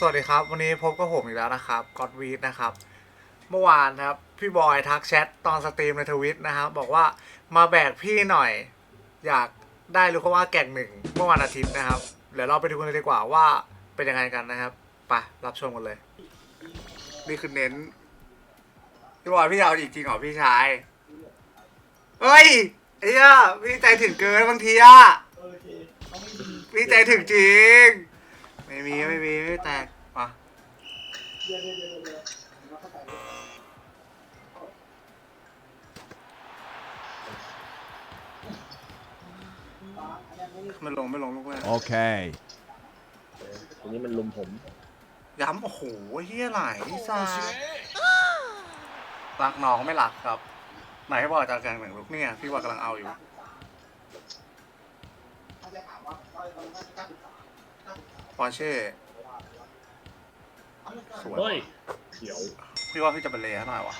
สวัสดีครับ วันนี้พบกับผมอีกแล้วนะครับก็อดวีดนะครับ เมื่อวานครับพี่บอยทักแชทตอนสตรีมในทวิตนะครับ บอกว่ามาแบกพี่หน่อย อยากได้รู้ก็ว่าแก่งหนึ่งเมื่อวันอาทิตย์นะครับ เดี๋ยวเราไปดูกันเลยดีกว่าว่าเป็นยังไงกันนะครับไปรับชมกันเลย นี่คือเน้น พี่บอยพี่เอาอีกจริงเหรอพี่ชายเฮ้ยไอ้เหี้ยพี่ใจถึงเกินบางทีอะพี่ใจถึงจริง ไม่มีไม่มีไม่แตกมาไม่ลงไม่ลงลูกแรก Okay. ทีนี้มันลุมผม ย้ำโอ้โหเฮียไหลซารักน้องไม่รักครับ ไหนให้บอกจากแกงหนึ่งลูกเนี่ยพี่ว่ากำลังเอาอยู่ ปอร์เช่สวยเฮ้ยเขียว พี่ว่าพี่จะเป็นเลให้หน่อยวะ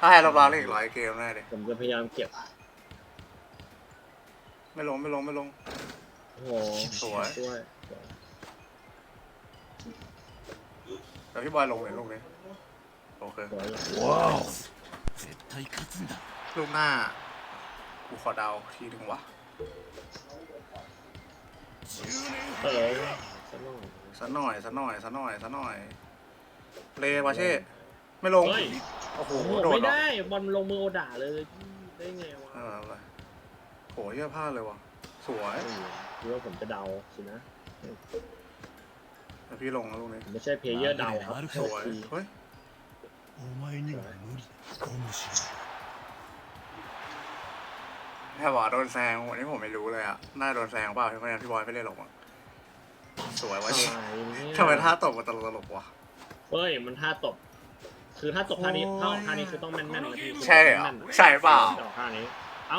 ถ้าให้รอบร้านอีกร้อยเกมแน่เลยผมจะพยายามเก็บไม่ลงไม่ลงไม่ลง โอ้โหสวย ด้วยแต่พี่บอยลงเลยลูกนี้โอเคสวย Wow. ลูกหน้ากูขอเดาทีหนึ่งวะ เออสนุก สักหน่อยสักหน่อยสักหน่อยสักหน่อย เลวะเช่ ไม่ลง เฮ้ย โอ้โห โอ้โห โดด ไม่ เหรอ ได้บอลลงมือโอด่าเลย ได้ไงวะ เออเลยโหเยี่ยพลาดเลยวะสวย เออคิดว่าผมจะเดาสินะ แต่พี่ลงแล้วลูกนี้ ผมไม่ใช่เพลเยอร์เดาครับ สวย ที เฮ้ย お前には無理だ。かもしれない。 แพรบอกโดนแซงวันนี้ผมไม่รู้เลยอะน่าโดนแซงเปล่าที่ไม่งั้นพี่บอยไม่เล่นหรอกมั้งสวยวะชิทำไมท่าตบมันตลกวะ เฮ้ยมันท่าตบ คือท่าตบท่านี้ถ้าท่านี้คือต้องแม่นๆเลยพี่ใช่เหรอ ใช่เปล่าออท่านี้ เอ้า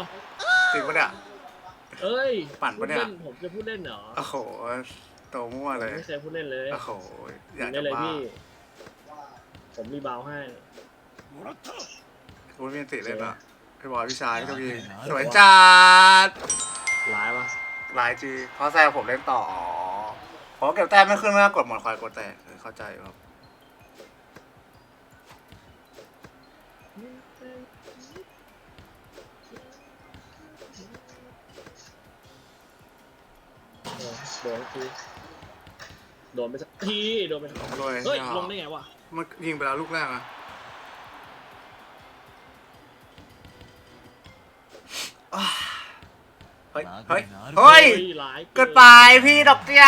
จริงปะเนี่ยเอ้ยปั่นปะเนี่ยผมจะพูดเล่นเหรอ โอ้โหโตมั่วเลยไม่เคยพูดเล่นเลย โอ้โหอย่ากจะเลยพี่ ผมมีเบาให้คุณมีติเล่นอะ พี่บอยพี่ชายพี่ต้องยิงสวยจัดร้ายวะหลายจีเพราะแซงผมเล่นต่ออ๋อเพราะเก็บแต้มไม่ขึ้นไม่น่ากดหมดคอยกดแตกเออเข้าใจครับ เออโดนทีโดนไปสักทีโดนไปสักด้วยเฮ้ย ลงได้ไงวะมันยิงไปแล้วลูกแรกอะ ฮ้ยเฮ้ยเฮ้ย ร้าย เกินไปพี่ดอกเตี้ย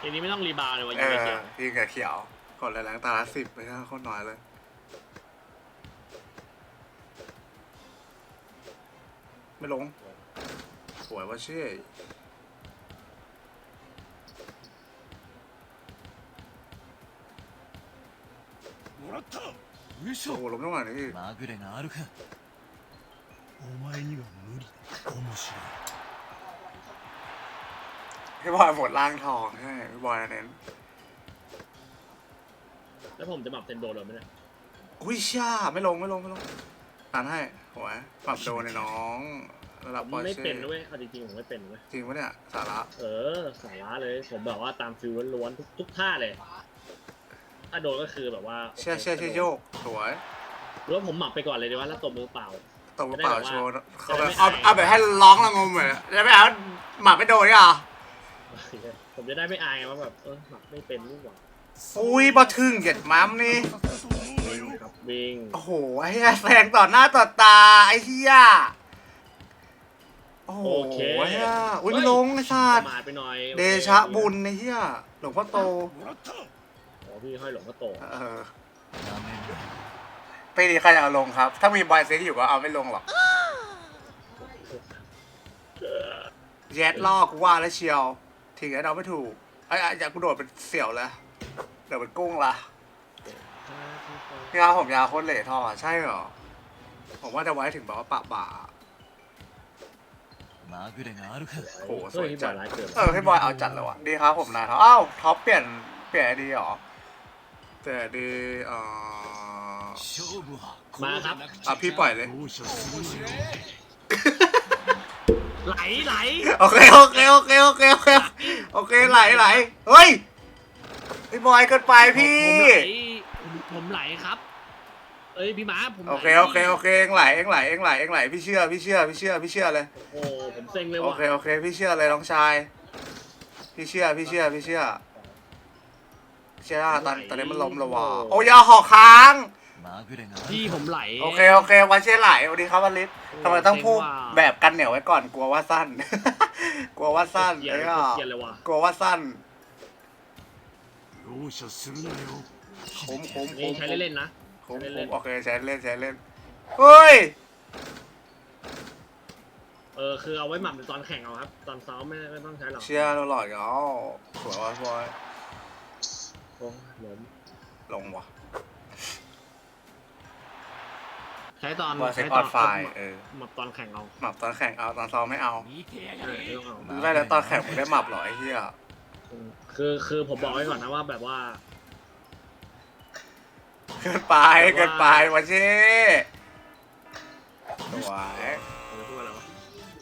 ทีนี้ไม่ต้องรีบาวเลยวะ เอ ยิงไป อ เขียว ยิงกับเขียวกดแรงๆตาละสิบไปนะโคตรน้อยเลย ไม่ลง สวยว่าเช่ もらった。よいし โอ้ ょ โห。ล้มจังหวะนี้อีก まぐれがあるか お前には無理だ。かもしれない。 พี่บอยหมดร่างทองใช่พี่บอยเน้น แล้วผมจะปรับเซนโดโดนไหมเนี่ย อุ้ยช่าไม่ลงไม่ลงไม่ลงตันให้หัวปรับโดนในน้องระดับ ผม ปอย ไม่ เช่ เป็นด้วยเอาจริงๆผมไม่เป็นเว้ย จริงปะเนี่ยสาระ เออสาระเลย ผมแบบว่าตามฟิลล้วนๆทุกทุกท่าเลย ถ้าโดนก็คือแบบว่า เชี่ยเชี่ยเชี่ยโยกสวย หรือว่าผมหมักไปก่อนเลยดีว่าแล้วตบมือเปล่า ตบกระเป๋าโชว์เขาแบบเอาแบบให้ร้องละงมเลยแล้วไม่เอาหมักไม่โดนนี่หรอผมจะได้ไม่อายไงว่าแบบเออหมักไม่เป็นลูกหวังอุ้ยบะทึงเก็ดมัมนี่บิงโอ้โหไอ้แสงต่อหน้าต่อตาไอ้เหี้ยโอ้โหอุ้ยไม่ลงไอ้ชาติเดชะบุญไอ้เหี้ยหลวงพ่อโตอ๋อพี่ให้หลวงพ่อโตเออ なめんなよปีนี้ใครอยากเอาลงครับ ถ้ามีบอยเซ็กอยู่ก็เอาไม่ลงหรอกแยดลอกกูว่าแล้วเชียวถึงไอ้เราไม่ถูกไอ้ไอ้อยากกูโดดเป็นเสี่ยวเลยเดี๋ยวเป็นกุ้งละพี่ครับผมยาวโคตรเหล่ท่อใช่เหรอ ผมว่าจะไว้ถึงแบบว่าปะบ่า まぐれがあるか โอ้โหส เฮ้ วย ย พี่บ จั อ ด ยร้ายเกิน เออพี่บอยเอาจัดเลยวะดีครับผมนายท็อปอ้าวท็อปเปลี่ยนเปลี่ยนไอดีเหรอเปลี่ยนไอดีเอ่อ 勝負はこう มาครับ อะพี่ปล่อยเลย ไหลไหลโอเคโอเคโอเคโอเคโอเคโอเคไหลไหลเฮ้ยพี่บอยเกินไปพี่ ผมไหลผมไหลครับ เอ้ยพี่หมาผมไหลโอเคโอเคโอเคเองไหลเองไหลเองไหลเองไหลพี่เชื่อพี่เชื่อพี่เชื่อพี่เชื่อเลยโอ้ผมเซ็งเลยว่ะโอเคโอเคพี่เชื่อเลยน้องชาย พี่เชื่อพี่เชื่อพี่เชื่อเชื่อตอนตอนนี้มันล้มและวะโอ้ยอาหอกค้าง まぐれがあ พี่ る ผมไหล โอเคโอเควันเช่ไหลสวัสดีครับวันลิศทำไมต้องพูด เซ็งว่ะ แบบกันเหนียวไว้ก่อนกลัวว่าสั้น กลัวว่าสั้น เกลีย ไอ้ ด ก็ เกลียดเลยว่ะ กลัวว่าสั้น 容赦するなよ คุ้มคุ้ม นี่ คุ้ม ใช้เล่นๆนะ คุ้ม ใช้เล่ คุ้ม น โอเคใช้เล่นใช้เล่นเฮ้ย เออคือเอาไว้หมักตอนแข่งเอาครับ ตอนซ้อมไม่ไม่ต้องใช้หรอก เชื่อเราหล่อยเนาะสวยว่ะบอย โอ้ล้ม ลงว่ะ ใช้ตอนใช้ตอนไฟเออหมับตอนแข่งเอาหมับตอนแข่งเอาตอนซ้อมไม่เอาเไม่เอาได้แล้วตอนแข่งผมได้หมับเหรอไอ้เหี้ยคือคือผมบอกไว้ก่อนนะว่าแบบว่า เกินไปเกินไปวะชี้วย ผมจะพูดอะไรวะ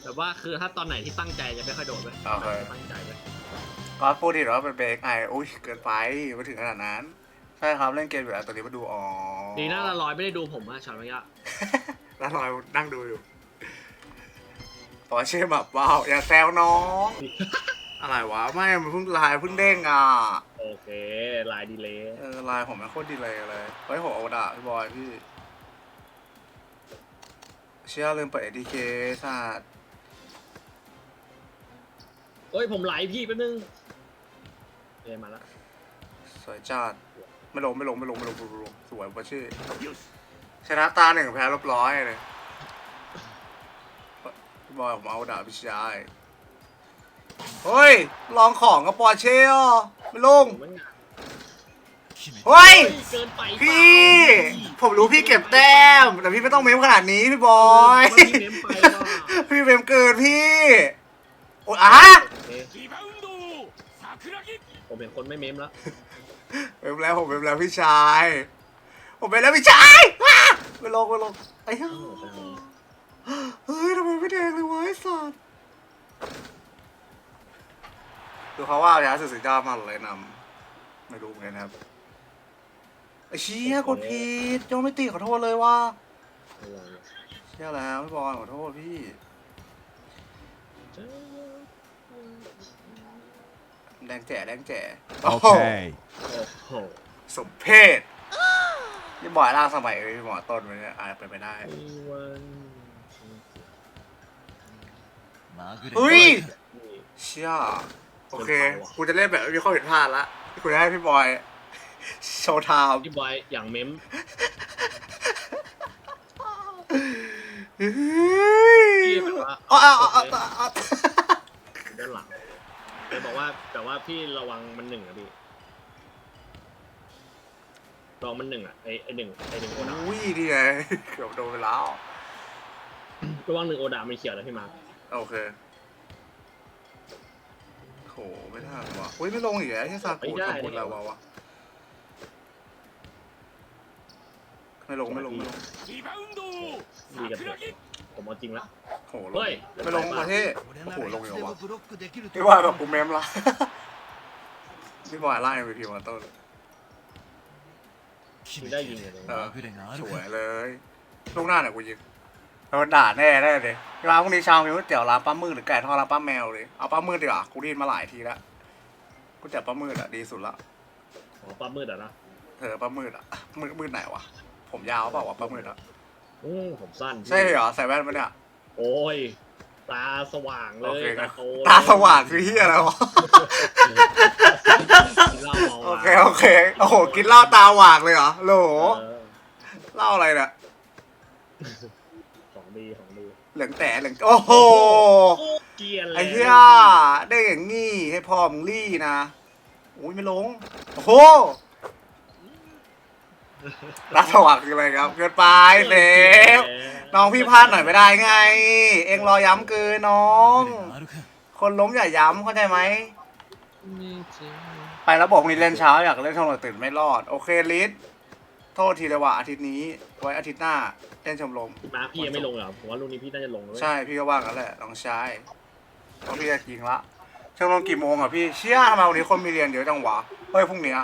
แต่ว่าคือถ้าตอนไหนที่ตั้งใจจะไม่ค่อยโดดเลยตั้งใจเลยก็พูดดิหรอเป็นเบรกไอโอ้ยเกินไปไม่ถึงขนาดนั้น ใช่ครับเล่นเกมอยู่แล้วตอนนี้มาดูอ๋อดีนะละร้อยไม่ได้ดูผมอะช็อตเมื่อกี้แล้วลอยนั่งดูอยู่ปอเช่แบบว้าวอย่าแซวน้อง อะไรวะไม่มันเพิ่งไลน์เพิ่งเด้งอะโอเคลายดีเลยเออไลน์ผมไม่โคตรดีเลยเลยเฮ้ยผมเอาด่าพี่บอยพี่เชื่อลืมเปิด ADK สัตว์เฮ้ยผมไหลพี่แป๊บนึงเอ้ยมาแล้วสวยจัด ไม่ลงไม่ลงไม่ลงไม่ลงไม่ลงสวยปะชื่อ ชนะตาหนึ่งแพ้รบร้อยเลยบอยผมเอาดาบพี่ชายเฮ้ย ลองของกับปอเช่ไม่ลง เฮ้ยพี่ ผมรู้พี่เก็บแต้ม แต่พี่ไม่ต้องเมมขนาดนี้พี่บอยพี่เมมเกินพี่ โอ้อะผมเป็นคนไม่เมมแล้ว เมมแล้วผมเมมแล้วพี่ชาย ผมเมมแล้วพี่ชายอะไม่ลงไม่ลงไอ้เหี้ยเฮ้ยทำไมไม่แดงเลยวะไอ้สัสดูเขาว่าอย่าสื่อสีจ้ามาเลยนำไม่รู้เหมือนะครับไอ้เชี่ยกดผิดโจไม่ตีขอโทษเลยว่าเชี่ยแล้วพี่บอยขอโทษพี่ แดงแจ๋แดงแจ๋โอ้โหโอ้โหสมเพศยี่บอยล่างสมัยเอ้ยหมอต้นมัเนี่ยอาจจะเป็นไปได้เฮ้ยเชี่ยโอเคกูจะเล่นแบบไม่มีข้อผิดพลาดละกูจะให้พี่บอย โชว์ทาวพี่บอยอย่างเม้มเฮ้ยอ๋ออ๋ออ๋ออ๋อด้านหลัง เลยบอกว่าแต่ว่าพี่ระวังมันหนึ่งอะพี่ลองมันหนึ่งอะไอไอหนึ่งไอหนึ่งโอดาอุ้ยดีไง เกือบโดนไปแล้วระวังหนึ่งโอดามันเขียวแล้วพี่มาร์คโอเคโหไม่ได้วะอุ้ยไม่ลงอีกแล้วที่ซากุทำบุญแล้ววะวะ ไม่ลงไม่ลงไม่ลง リバウンド ดีกับ 桜 เด็ก 木 ผมเอาจริงละ โหลง เฮ้ย ไม่ลงประเทศ これ โอ้ な โห ら ล い ง つ อยู่ で วะ もブロックできると พี่บอยแบบกูเมมละ พี่บอยไล่ MVP มาต้น 決 ยิง め ได้ て ยิ や ง る เลย เออ まぐれがあ ส る วย か เลยลูกหน้าเนี่ยกูยิงโดนด่าแน่แน่เลยร้านพวกนี้ชาวมิวเตี๋ยวร้านป้ามืดหรือไก่ทอดร้านป้าแมวเลยเอาป้ามืดดีกว่ากูได้ยินมาหลายทีแล้วกูจับป้ามืดอะดีสุดละ อ๋อปั๊บมืดอ่ะนะ เธอป้ามืดอะมืดมืดไหนวะ ผมยาวเปล่าวะป้ามืดอะอืมผมสั้นใช่เหรอใส่แว่นปะเนี่ย โอ้ย ตาสว่างเลโอยเคตาโตตาสว่างคือเฮียอะไรวะกินเหล้าเมาโอเคโอเคโอ้โหกินเหล้าตาหวากเลยเหรอโหลเออเหล้าอะไรเนี่ยของดีของดีเหลืองแต่เหลืองโอ้โหโคตรเกลียนเลยไอ้เหี้ยได้อย่างงี้ให้พ่อมึงรี่นะอุ้ยไม่ลงโอ้โห รักสว่างคืออะไรครับเกินไปเซฟน้องพี่พลาดหน่อยไม่ได้ไง เองรอย้ำเกินน้อง คนล้มอย่าย้ำเข้าใจไหม ไประบบนี้เล่นเช้าอยากเล่นชมรมตื่นไม่รอด โอเคลิสโทษทีเลยว่าอาทิตย์นี้ ไว้อาทิตย์หน้าเล่นชมรมมาพี่ยังไม่ลงเหรอผมว่าลูกนี้พี่น่าจะลงด้ยใช่พี่ก็ว่ากันแหละลองใช้เพราะพี่จะยิงละชมรมกี่โมงอะพี่เชี่ยทำไมวันนี้คนมีเรียนเดี๋ยวจังหวะเฮ้ยพรุ่งนี้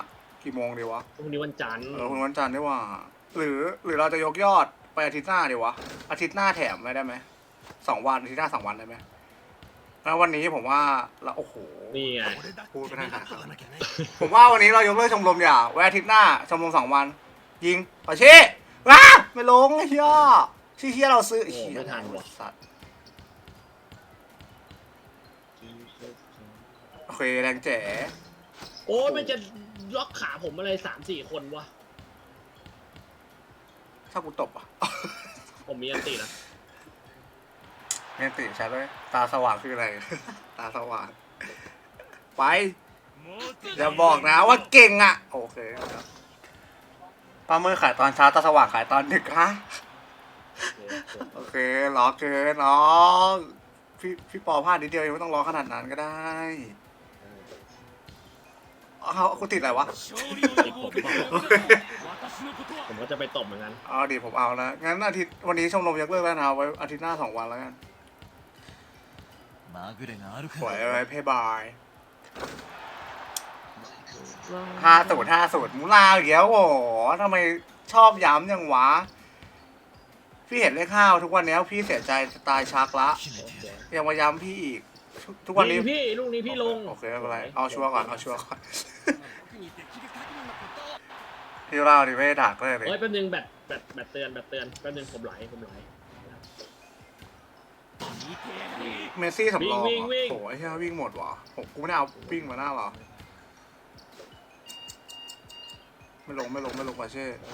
กี่โมงดีวะพรุ่งนี้วันจันทร์เออคุณวันจันทร์ได้ว่า หรือหรือเราจะยกยอดไปอาทิตย์หน้าดีวะอาทิตย์หน้าแถมได้ไหมสองวันอาทิตย์หน้าสองวันได้ไหมแล้ววันนี้ผมว่าเราโอ้โหนี่ไงพูดไปทางหบผมว่าวันนี้เรายกเลิกชมรมอย่าแวะอาทิตย์หน้าชมรมสองวัน ยิงปะชีว้าไม่ลงไอ้เฮียชื่อเฮียเราซื้อไอ้เไม่ทันหมดสัตว์โอเคแรงแจ๋โอ้ยมันจะ ล็อกขาผมอะไรสามสี่คนวะ ถ้ากูตบอะ ผมมีอันตินะเนี่ยติใช่ไหมตาสว่างคืออะไร ตาสว่าง ไปอย่าบอกนะว่าเก่งอะ โอเคครับปลาเมื่อขายตอนเช้าตาสว่างขายตอนดึกฮะโอเคล้อเกินน้องพี่พี่ปอพลาดนิดเดียวยังไม่ต้องล้อขนาดนั้นก็ได้ เอากูติดอะไรวะ ผมก็จะไปตบเหมือนกัน เอาดิผมเอาแล้วงั้นอาทิตย์วันนี้ชมรมยกเลิกแล้วนะไว้อาทิตย์หน้าสองวันแล้วกัน まぐれがあるか สวย ら ไว้เพย์บายห้าสูตรห้าสูตรมูลาอีกแล้วโอ้โหทำไมชอบย้ำยังวะ พี่เห็นเลขข้าวทุกวันนี้พี่เสียใจจะตายชักละ 決めてやる ยังมาย้ำพี่อีก ทุกวันนี้ ยิงพี่ลูกนี้พี่ลง โอเคไม่เป็นไร เอาชัวร์ก่อน เอาชัวร์ก่อน ที่เล่าดิไม่ได้ดักเลยดิเฮ้ยแป๊บนึงแบตแบตแบตเตือนแบตเตือนแป๊บนึงผมไหลผมไหล เมสซี่สำรองโอ้ยเฮียวิ่งหมดวะผมกูไม่ได้เอาวิ่งมาหน้าหรอไม่ลงไม่ลงไม่ลงปาเช่โ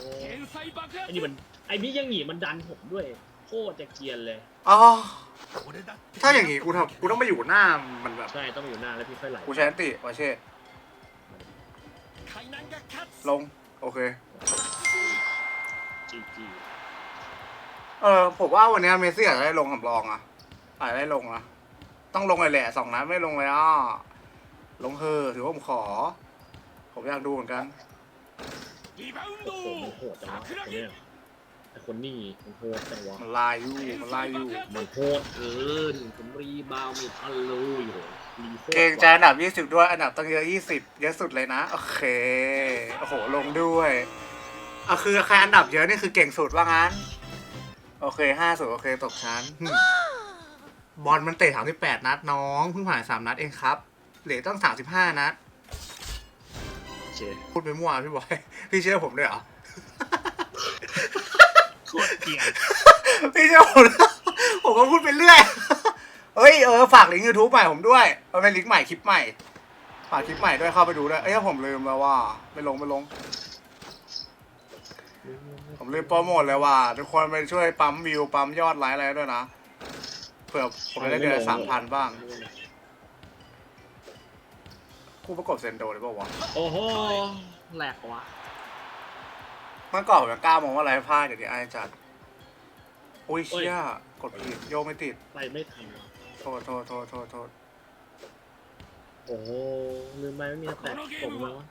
ไอ้นี่มันไอ้นี่ยังหนีมันดันผมด้วยโคตรจะเกียนเลย อ๋อถ้าอย่างงี้กูทำกูต้องไปอยู่หน้ามันแบบ ใช่ต้องอยู่หน้าแล้วพี่ค่อยไหลกูใช้นติปาเช่ลง โอเค จีจีเออผมว่าวันนี้เมสซี่อาจจะได้ลงสำรองอะอาจได้ลงนะต้องลงเลยแหละสองนัดไม่ลงเลยอ้อลงเฮอถือว่าผมขอ ผมอยากดูเหมือนกัน โอ้โหโหดจังเย ไอ้คนนี่มันโหดจังวะมันลายอยู่มันลายอยู่มันโหดเกินผมรีบาวมีทันลูอยู่รีโคตรเก่งใจอันดับ 20 ด้วย อันดับตั้งเยอะ 20 เยอะสุดเลยนะ โอเค โอ้โห ลงด้วยอะคือใครอันดับเยอะนี่คือเก่งสุดว่างั้น โอเค5สุดโอเคตกชั้นหึบอลมันเตะ38นัดน้อง เพิ่งผ่าน3นัดเองครับ เหลือต้อง35นัด โอเคพูดไปมั่วพี่บอย พี่เชื่อผมด้วยเหรอ โคตรเกลียดพี่เชื่อผมด้วยผมก็พูดไปเรื่อยเฮ้ยเออฝากลิงก์ยูทูบใหม่ผมด้วยมันเป็นลิงก์ใหม่คลิปใหม่ฝากคลิปใหม่ด้วยเข้าไปดูด้วยเอ้ยผมลืมแล้วว่าไม่ลงไม่ลง ผมลืมโปรโมทเลยว่าทุกคนไปช่วยปั๊มวิวปั๊มยอดไลค์อะไรด้วยนะเผื่อผมจะได้เดือนสามพันบ้างกูประกบเซนโดเลยเปล่าวะโอ้โหแหลกวะ เมื่อก่อนผมจกล้ามองว่าไรพลาดเดี๋ยวนี้อายจัด อุ้ยเชี่ยกดผิดโยไม่ติด ไปไม่ทันโทษโทษโทษโทษโทษโอ้ลืมไปไม่มีสแตทผมแล้วะ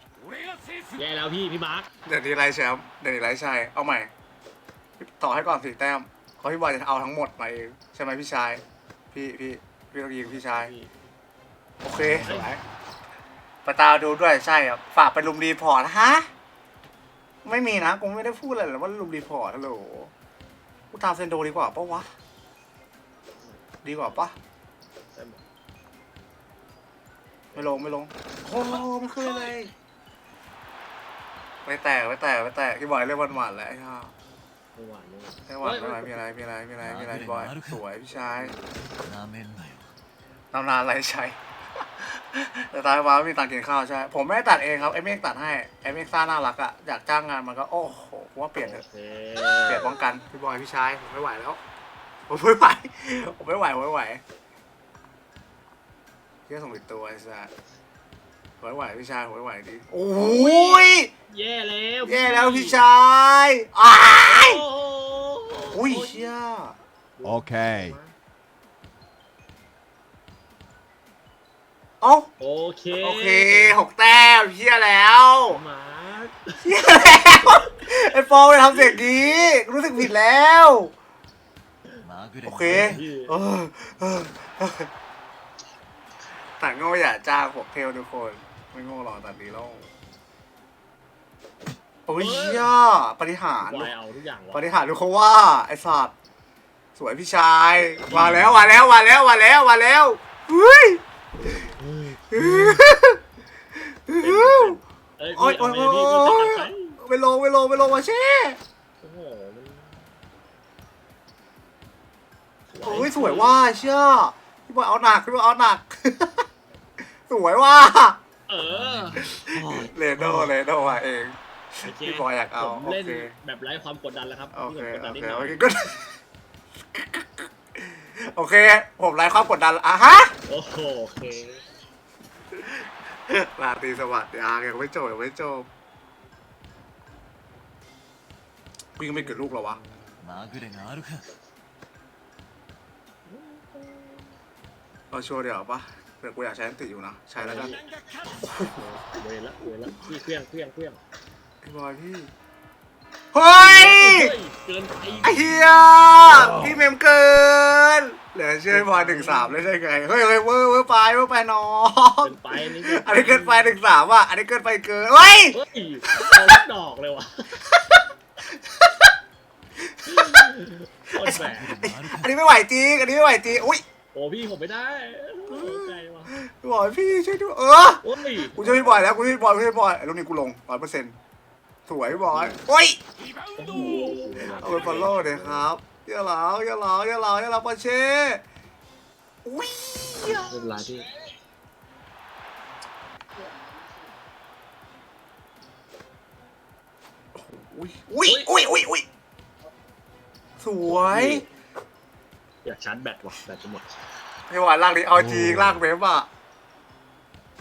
แย่แล้วพี่พี่มาร์คเดี๋ยวนี้ไรแชมป์เดี๋ยวนี้ไรชัยเอาใหม่ ต่อให้ก่อนสี่แต้มเขาพี่บอยจะเอาทั้งหมดมาเองใช่ไหมพี่ชาย พี่พี่พี่ต้องยิงพี่ชาย โอเคสวไปตาดูด้วยใช่ครับฝากไปลุมรีพอร์ตฮะ ไม่มีนะกูไม่ได้พูดอะไรเลยว่าลุมรีพอร์ตฮัลโหลกูตามเซนโดดีกว่าปะวะ ดีกว่าปะไม่ลงไม่ลงโอ้ไม่ขึ้นเลยไปแตกไปแตกไปแตกพี่บอยเลยนวันหวานแล้วไอ้ข้าไม่หวานเลยไม่หวานไม่หวามีอะไรมีอะไรมีอะไรมีอะไรพี่บอยสวยพี่ชายน้ำนานไรใช้ แต่ตายมาไม่มีตังค์กินข้าวใช่ ผมไม่ได้ตัดเองครับไอ้เมฆตัดให้ไอ้เมฆซ่าน่ารักอะอยากจ้างงานมันก็โอ้โหผมว่าเปลี่ยนเถโออะเคเปลี่ยนป้องกันพี่บอยพี่ชายผมไม่ไหวแล้ว ผมไม่ไหวผมไม่ไหวผมไม่ไหวเรื่องส่งติดตัวไอ้สัสผมไม่ไหวพี่ชายผมไม่ไหวดิโอ้ยแย่แล้วแย่แล้วพี่ชายอ้ายโอ้โหอุ้ยเชี่ย Okay. เโอเคโอเคหกแต้มเพี้ยแล้วมาเพี้ยแล้วไอ้ฟอลไปทำเสียงนี้รู้สึกผิดแล้ว โอเคเออเตัดโง่อย่าจ้างผมเทลทุกคน ไม่โง่หรอกตัดดีโลกโอ้ยย่าปยปฏิหารวายวะปฏิหารทุเขาว่า ไอ้สัตว์สวยพี่ชายมาแล้วมาแล้วมาแล้วมาแล้วมาแล้วเฮ้ย โอ้ยโอ้ยโอ้ยโอ้พี่ยไปลงไปลงไปลงมาเช่โอ้โหมันโอ้ยสวยว่าเชื่อพี่บอยเอาหนักพี่บอยเอาหนัก สวยว่าเออเรโดเรโดมาเองพี่บอยอยากเอาผมเล่นแบบไร้ความกดดันแล้วครับโอเคโอเคโอเคก็ โอเค ผมไร้ความกดดันอ่ะฮะ โอ้โหโอเค ราตรีสวัสดิ์ยังยังไม่จบยังไม่จบวิ่งไม่เกิดลูกเหรอวะ まぐれがあるか เราโชว์เดี๋ยวปะเดี๋ยวกูอยากใช้อันติอยู่นะ ใช้แล้วกัน เวรละเวรละพี่เครื่องเครื่องเครื่อง พี่บอยพี่ เฮ้ย เฮ้ยเกินไปไอ้เฮียพี่เมมเกิน เหลือเชื่อพี่บอยหนึ่งสามเลยได้ไงเฮ้ยเฮ้ยเวอร์เวอร์ไปเวอร์ไปน้องเกินไปนี่อันนี้เกินไปหนึ่งสามอะอันนี้เกินไปเกินเฮ้ยเฮ้ยเอาลูกดอกเลยว่ะโคตรแบกอันนี้ไม่ไหวจริงอันนี้ไม่ไหวจริงอุ้ยโอ้พี่ผมไม่ได้โอ้ใจว่ะพี่บอยพี่ช่วยด้วยเออโอ้ยกูช่วยพี่บอยแล้วกูช่วยพี่บอยกูช่วยพี่บอยไอ้ลูกนี้กูลงร้อยเปอร์เซ็นต์ สวยพี่บอยโอ้ยโอ้โหเอาไปฟอลโล่เลยครับอย่าเหลาอย่าเหลาอย่าเหลาอย่าเหลาปาเช่อุ้ยไม่เป็นไรพี่อุ้ยอุ้ยอุ้ยอุ้ยอุ้ยสวยอยากชาร์จแบตว่ะแบตจะหมดพี่บอยลากดิเอาจริงลากเว็บอะ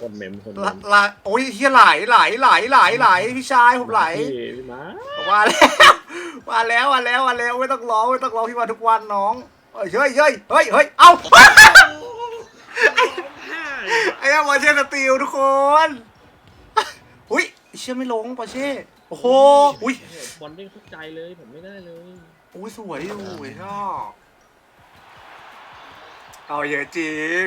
คนเมมคนเมลามลากโอ้ยเฮียไหลไหลไหลไหลไหลพี่ชายผมไหลพี่พี่มามาแล้วมาแล้วมาแล้วมาแล้วไม่ต้องร้องไม่ต้องร้องพี่มาทุกวันน้องเฮ้ยเฮ้ยเฮ้ยเฮ้ยเฮ้ยเอ้าไอ้ปอร์เช่สตีลทุกคนอุ้ยเชื่อไม่ลงปอร์เช่โอ้โหอุ้ยบอลเด้งเข้าใจเลยผมไม่ได้เลยอุ้ยสวยอยู่ชอบเอาเยอะจริง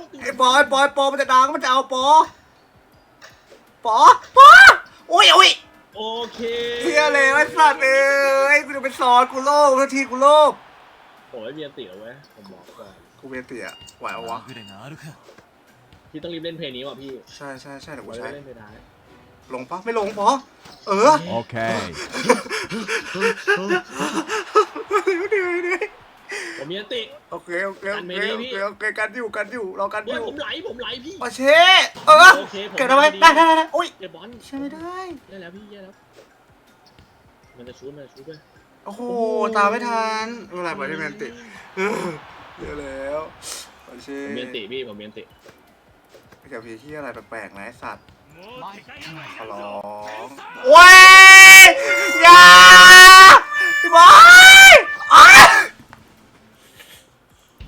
ไอ้บอยบอยปอมันจะดังมันจะเอาปอปอปอโอ้ยโอ้ย โอเค เฮียเลยไอ้สัตว์เลยกูจะไปสอนกูโลกทุกทีกูโลก โอ้ยเบียร์ตีเอาไว้ผมบอกก่อน กูเบียเตียไหวเอาวะ まぐれがあるか พี่ต้องรีบเล่นเพลงนี้ว่ะพี่ ใช่ใช่ใช่เดี๋ยวกู ไว้ ใช้ เล่นเพลงได้ ลงปะไม่ลงปอเออ Okay. กันไม่เคดีโอพี่เคโอเคกันอยู่กันอยู่เรากันอเฮ้ยยู่ผมไหลผมไหลพี่ ปาเช่เออโอเคผมเกิดอะไรได้ได้ดีได้ได้โอ้ยเดี๋ยวบอลใช่ไม่ได้ ได้แล้วพี่ได้แล้ว มันจะชูดมันจะชูดด้วยโอ้โหตามไม่ทันไม่เป็นไรปล่อยให้แมนติเออเยอะแล้วปาเช่ผมมีอันติพี่ผมมีอันติเดี๋ยวพี่ที่อะไรแปลกๆนะไอ้สัตว์参っขอร้องโอ้ยอย่าพี่บอ